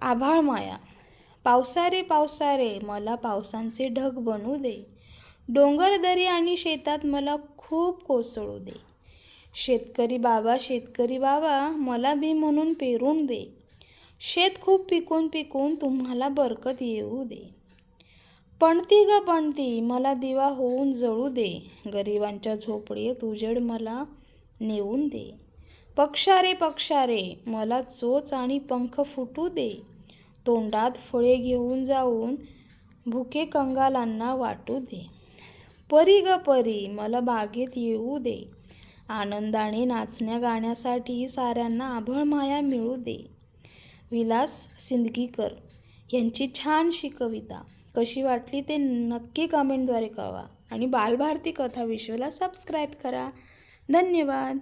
आभाळ माया. पावसारे पावसारे मला पावसांचे ढग बनू दे. डोंगर दरी आणि शेतात मला खूप कोसळू दे. शेतकरी बाबा शेतकरी बाबा मला बी म्हणून पेरून दे. शेत खूप पिकून पिकून तुम्हाला बरकत येऊ दे. पणती ग पणती मला दिवा होऊन जळू दे. गरिबांच्या झोपडीत उजेड मला नेऊन दे. पक्षारे पक्षारे मला चोच आणि पंख फुटू दे. तोंडात फळे घेऊन जाऊन भुके कंगालांना वाटू दे. परी ग परी मला बागेत येऊ दे. आनंदाने नाचण्या गाण्यासाठी साऱ्यांना आभळ माया मिळू दे. विलास सिंदगीकर यांची छानशी कविता. कशी वाटली ते नक्की कमेंटद्वारे कळवा. आणि बालभारती कथा विश्वला सबस्क्राईब करा. धन्यवाद.